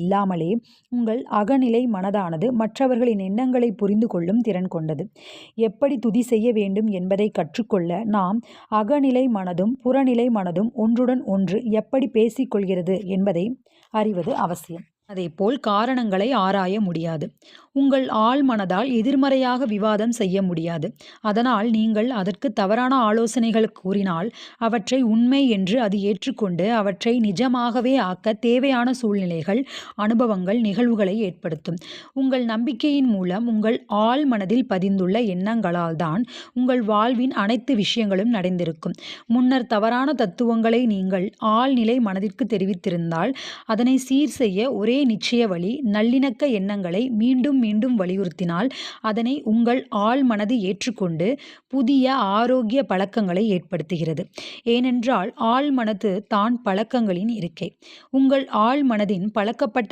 இல்லாமலே உங்கள் அகநிலை மனதானது மற்றவர்களின் எண்ணங்களை புரிந்து கொள்ளும் திறன் கொண்டது. எப்படி துதி செய்ய வேண்டும் என்பதை கற்றுக்கொள்ள நாம் அகநிலை மனதும் புறநிலை மனதும் ஒன்றுடன் ஒன்று எப்படி பேசிக் கொள்கிறது என்பதை அறிவது அவசியம். அதேபோல் காரணங்களை ஆராய முடியாது. உங்கள் ஆழ்மனதால் எதிர்மறையாக விவாதம் செய்ய முடியாது. அதனால் நீங்கள் அதற்கு தவறான ஆலோசனைகள் கூறினால் அவற்றை உண்மை என்று அது ஏற்றுக்கொண்டு அவற்றை நிஜமாகவே ஆக்க தேவையான சூழ்நிலைகள் அனுபவங்கள் நிகழ்வுகளை ஏற்படுத்தும். உங்கள் நம்பிக்கையின் மூலம் உங்கள் ஆழ்மனதில் பதிந்துள்ள எண்ணங்களால் தான் உங்கள் வாழ்வின் அனைத்து விஷயங்களும் நடந்திருக்கும். முன்னர் தவறான தத்துவங்களை நீங்கள் ஆழ்நிலை மனதிற்கு தெரிவித்திருந்தால் அதனை சீர் செய்ய ஒரே நிச்சய வழி நல்லிணக்க எண்ணங்களை மீண்டும் மீண்டும் வலியுறுத்தினால் அதனை உங்கள் ஆழ்மனது ஏற்றுக்கொண்டு புதிய ஆரோக்கிய பழக்கங்களை ஏற்படுத்துகிறது. ஏனென்றால் ஆழ்மனது தான் பழக்கங்களின் இருக்கை. உங்கள் ஆழ்மனதின் பழக்கப்பட்ட